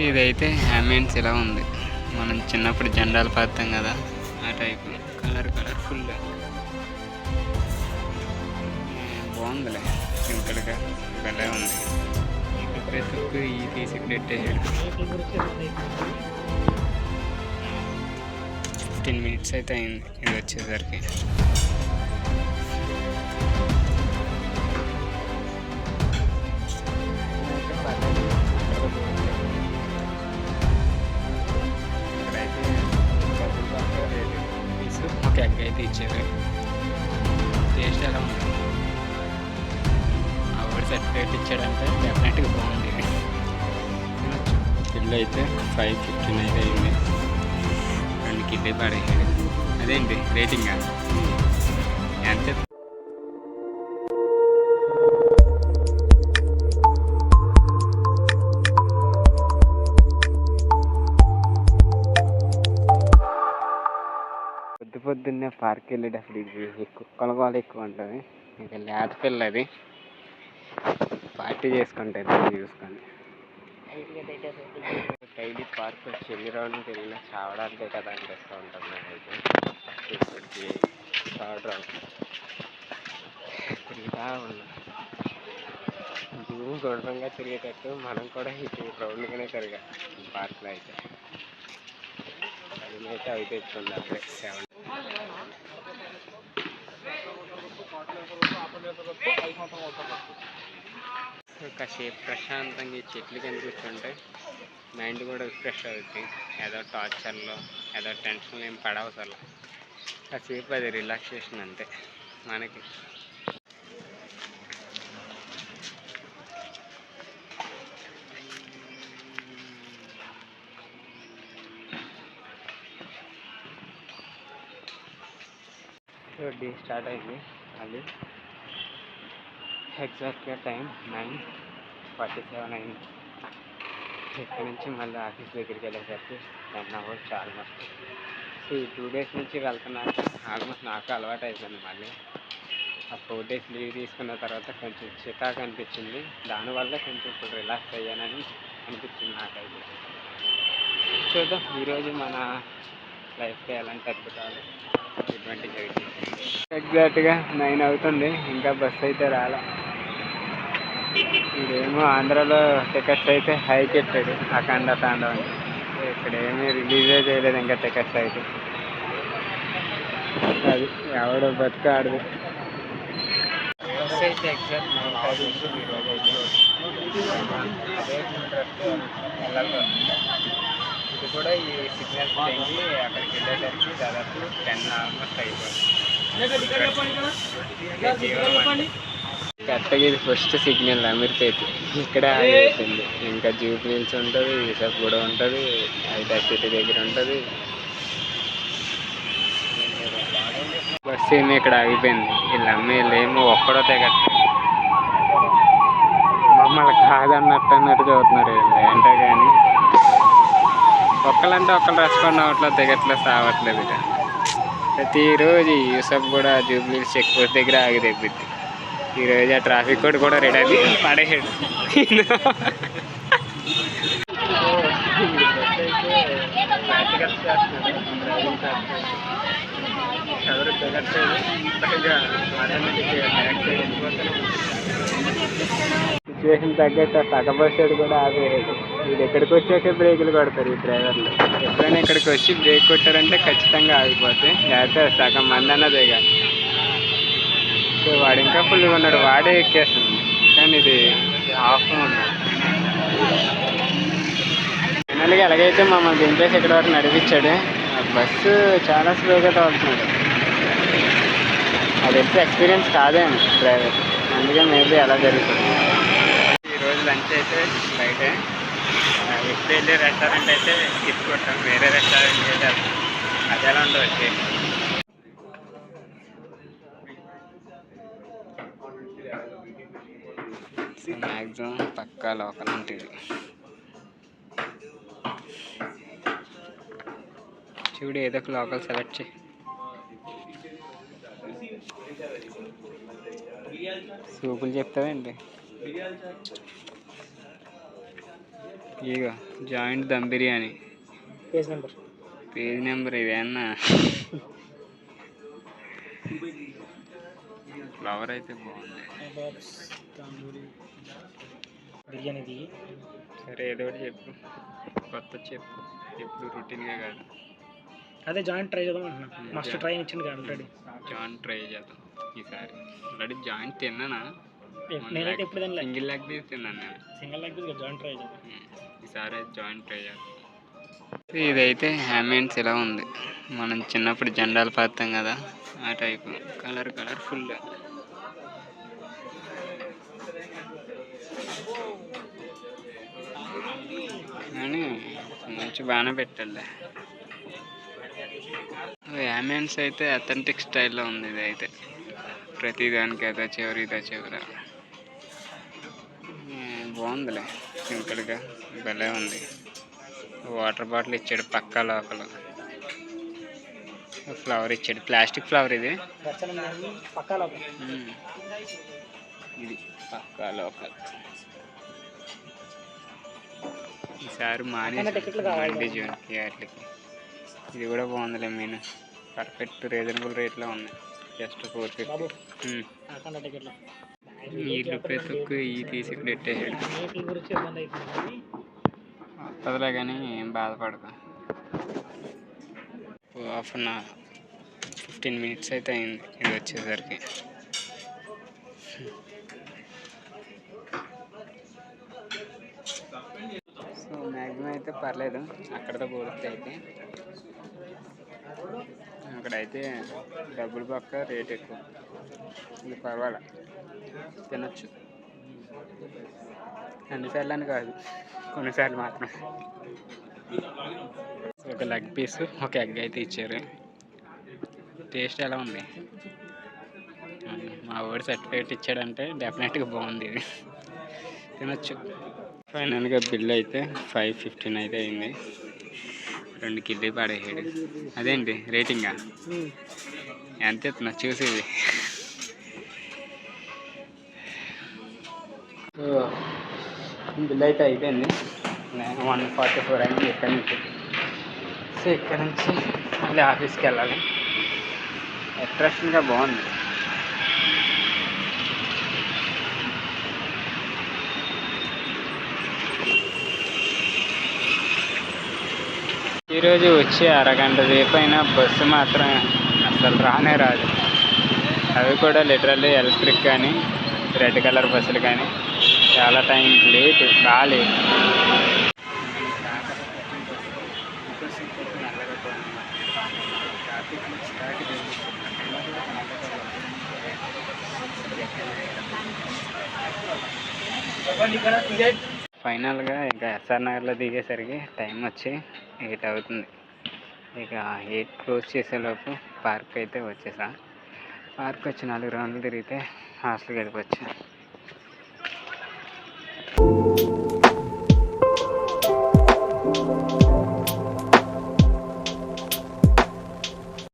ఇదైతే హ్యామియన్స్ ఇలా ఉంది? మనం చిన్నప్పుడు జెండాలు పాతాం కదా ఆ టైప్ కలర్ కలర్ఫుల్ బాగుందిలే సింపుల్గా భలే ఉంది. ప్రతి ఈ తీసి పెట్టేసాడు ఫిఫ్టీన్ మినిట్స్ అయితే అయింది ఇది వచ్చేసరికి. అయితే ఇచ్చారు టేస్ట్ ఎలా ఆవిడ సర్టిఫికేట్ ఇచ్చాడంటే డెఫినెట్గా బాగుంది. బిల్లు అయితే ఫైవ్ ఫిఫ్టీన్ అయితే అయింది. రెండు కిడ్నీ పడేసాడు. అదేంటి రేటింగ్? ఎంత? పొద్దు పొద్దున్నే పార్క్ వెళ్ళేటప్పుడు ఇది కుక్కల గోల ఎక్కువ ఉంటుంది. ఇది లేత పిల్ల అది పార్టీ చేసుకుంటే చూసుకొని. డైలీ పార్క్ వచ్చి ఎన్ని రౌండ్లు తిరిగినా చావడానికే కదా అనిపిస్తూ ఉంటుంది నాకైతే. ఇప్పటికి థర్డ్ రౌండ్ తిరుగుతా ఉన్నా. భూమి గుండ్రంగా తిరిగేటట్టు మనం కూడా ఇటు రౌండ్గానే తిరగాలి. పార్క్లో అయితే. టైం అయితే అవి తెచ్చుకుంది సెవెన్ కాసేపు ప్రశాంతంగా ఈ చెట్లు కింద కూర్చుంటే మైండ్ కూడా రిఫ్రెష్ అవుతుంది ఏదో టార్చర్లో ఏదో టెన్షన్లో ఏం పడవసలు కాసేపు అది రిలాక్సేషన్ అంతే మనకి. డే స్టార్ట్ అయింది మళ్ళీ ఎగ్జాక్ట్గా టైం నైన్ ఫార్టీ సెవెన్ అయింది ఇక్కడ నుంచి మళ్ళీ ఆఫీస్ దగ్గరికి వెళ్ళేసరికి టెన్ అవర్స్ ఆల్మోస్ట్ సో ఈ టూ డేస్ నుంచి వెళ్తున్నాక ఆల్మోస్ట్ నాకు అలవాటు అయిపోయింది మళ్ళీ. ఆ ఫోర్ డేస్ లీవ్ తీసుకున్న తర్వాత కొంచెం చికాకు అనిపించింది. దానివల్ల కొంచెం ఇప్పుడు రిలాక్స్ అయ్యానని అనిపించింది నాకైతే. చూద్దాం ఈరోజు మన లైఫ్కి ఎలాంటి అద్భుతాలు ఎగ్జాక్ట్గా నైన్ అవుతుంది. ఇంకా బస్ అయితే రాలే. ఇదేమో ఆంధ్రాలో టికెట్స్ అయితే హై ఎట్టాడు అఖండ తాండవ ఇక్కడ ఏమీ రిలీజే చేయలేదు ఇంకా టికెట్స్ అయితే. అది ఎవడు బతుక ఆడదు అయితే ఎగ్జాక్ట్ నైన్ థర్టీ ఈరోజు అయితే వెళ్ళాలి ఇది కూడా ఈ సిగ్నల్స్ టైంకి అక్కడికి వెళ్ళేసరికి దాదాపు టెన్ ఆల్మోస్ట్ అయిపోయింది. కరెక్ట్గా ఇది ఫస్ట్ సిగ్నల్ అమీర్పేట్ ఇక్కడ ఆగిపోతుంది ఇంకా జూబ్లీల్స్ ఉంటుంది ఇసఫ్ కూడా ఉంటుంది హైటెక్ సిటీ దగ్గర ఉంటుంది. బస్ ఏమో ఇక్కడ ఆగిపోయింది. వీళ్ళు అమ్మాయిలు ఏమో ఒక్కడో తెగట్లేదు. మమ్మల్ని కాదన్నట్టు అన్నట్టు చదువుతున్నారు వీళ్ళు. ఒక్కలంటే ఒక్కరు రెస్పాండ్ అవ్వట్లేదు దిగట్లేదు సావట్లేదు ఇక. ప్రతిరోజు ఈ యూసఫ్ కూడా జూబ్లీ చెక్ పోస్ట్ దగ్గర ఆగి తెప్పిద్ది. ఈరోజు ఆ ట్రాఫిక్ కోడ్ కూడా రెడీ అది పడేసాడు ఎవరు దిగట్లేదు సిచ్యువేషన్ తగ్గట్టు ఆ సగ బస్సు కూడా ఆపేయడు వీడు ఎక్కడికి వచ్చాక బ్రేకులు కొడతారు ఈ డ్రైవర్లు. ఎప్పుడైనా ఇక్కడికి వచ్చి బ్రేక్ కొట్టారంటే ఖచ్చితంగా ఆగిపోతాయి లేకపోతే సగం మంది అన్న దిగాలి సో వాడు ఇంకా ఫుల్గా ఉన్నాడు వాడే ఎక్కేస్తుంది కానీ ఇది ఆఫ్ ఉన్నాడు ఫైనల్గా ఎలాగైతే మమ్మల్ని దింపేసి ఇక్కడ వరకు నడిపించాడు ఆ బస్సు చాలా స్లోగా తోలుతున్నాడు. అది తెలిసి ఎక్స్పీరియన్స్ కాదేమో డ్రైవర్ అందుకే మేబీ అలా జరుగుతుంది. ఈరోజు లంచ్ అయితే బయటే. ఎప్పుడు వెళ్ళే రెస్టారెంట్ అయితే స్కిప్ కొట్టాం వేరే రెస్టారెంట్ వెళ్ళారు అది ఎలా ఉండవచ్చు మ్యాక్సిమం పక్కా లోకల్ ఉంటుంది. చూడు ఏదో ఒక లోకల్ సెలెక్ట్ చేయి. సూపులు చెప్తావేంటి? ఇక joint dum biryani. Page number. Page number ఇదేనా ఫ్లవర్ అయితే బాగుంది. బిర్యానీది. సరే ఏదో ఒకటి చెప్పు. కొత్త చెప్పు. ఎప్పుడు రొటీన్గా కాదు. అదే జాయింట్ ట్రై చేద్దాం అంటున్నా మస్ట్ ట్రై ఇచ్చింది ఆల్రెడీ జాయింట్ ట్రై చేద్దాం ఈసారి. ఆల్రెడీ జాయింట్ తిన్నానా? నేనైతే ఎప్పుడు సింగిల్ లెగ్ పీస్ తిన్నాను నేను. Single leg piece joint try చేద్దాం. ఉమ్, ఈసారి జాయింట్ అయ్యారు. ఇదైతే హ్యామెండ్స్ ఇలా ఉంది. మనం చిన్నప్పుడు జెండాలు పాతాం కదా ఆ టైపు. Colour colourful. కానీ మంచి బాగానే పెట్టాలి. హ్యామెండ్స్ అయితే అథెంటిక్ స్టైల్లో ఉంది ఇది అయితే ప్రతి దానికి అదో చివరి ఇదో చివరి. బాగుందిలే. సింపుల్గా భలే ఉంది. వాటర్ బాటిల్ ఇచ్చాడు పక్క లోపల. ఫ్లవర్ ఇచ్చాడు. ప్లాస్టిక్ ఫ్లవర్ ఇది. పక్కా ఇది పక్కా లోకల్ ఈసారి మానేసి పక్కన వాటికి ఇది కూడా బాగుందిలే మెయిన్ పర్ఫెక్ట్ రీజనబుల్ రేట్లో ఉంది. Just four fifty. అక్కడ టికెట్లో ఈ రుపే తొక్కు ఈ తీసి ఇక్కడ పెట్టేసాడు వస్తుందిలే కానీ ఏం బాధపడదు half an hour fifteen minutes అయితే అయింది. ఇది వచ్చేసరికి. సో మ్యాక్సిమం అయితే పర్లేదు. అక్కడతో పోలిస్తే అయితే. అక్కడైతే డబ్బులు పక్క రేట్ ఎక్కువ. ఇది పర్వాలే. తినొచ్చు. అన్నిసార్లు అని కాదు. కొన్నిసార్లు మాత్రం ఒక లెగ్ పీస్ ఒక ఎగ్ అయితే ఇచ్చారు. టేస్ట్ ఎలా ఉంది? మా వాడు సర్టిఫికేట్ ఇచ్చాడంటే డెఫినెట్గా బాగుంది ఇది. తినొచ్చు. ఫైనల్గా బిల్ అయితే ఫైవ్ ఫిఫ్టీన్ అయితే అయింది. రెండు కిల్లీ పడేసాడు. అదేంటి రేటింగా? ఎంత ఎత్తున్నా చూసేది. బిల్ అయితే అయిపోయింది. నేను వన్ ఫార్టీ ఫోర్ అయింది ఎక్కడి నుంచి. సో ఇక్కడ నుంచి మళ్ళీ ఆఫీస్కి వెళ్ళాలి. అట్రాక్షన్గా బాగుంది. ఈరోజు వచ్చి అరగంట సేపు అయినా బస్సు మాత్రం అసలు రానే రాదు. అవి కూడా లిటరల్లీ ఎలక్ట్రిక్ కానీ రెడ్ కలర్ బస్సులు కానీ. చాలా టైం లేట్ బాగా ఫైనల్గా ఇంకా ఎస్ఆర్ నగర్లో దిగేసరికి టైం వచ్చి ఎయిట్ అవుతుంది. ఇక ఎయిట్ క్లోజ్ చేసేలోపు పార్క్ అయితే వచ్చేసా. పార్క్ వచ్చి నాలుగు రౌండ్లు తిరిగితే హాస్టల్కి వెళ్ళిపోవచ్చు. Thank you.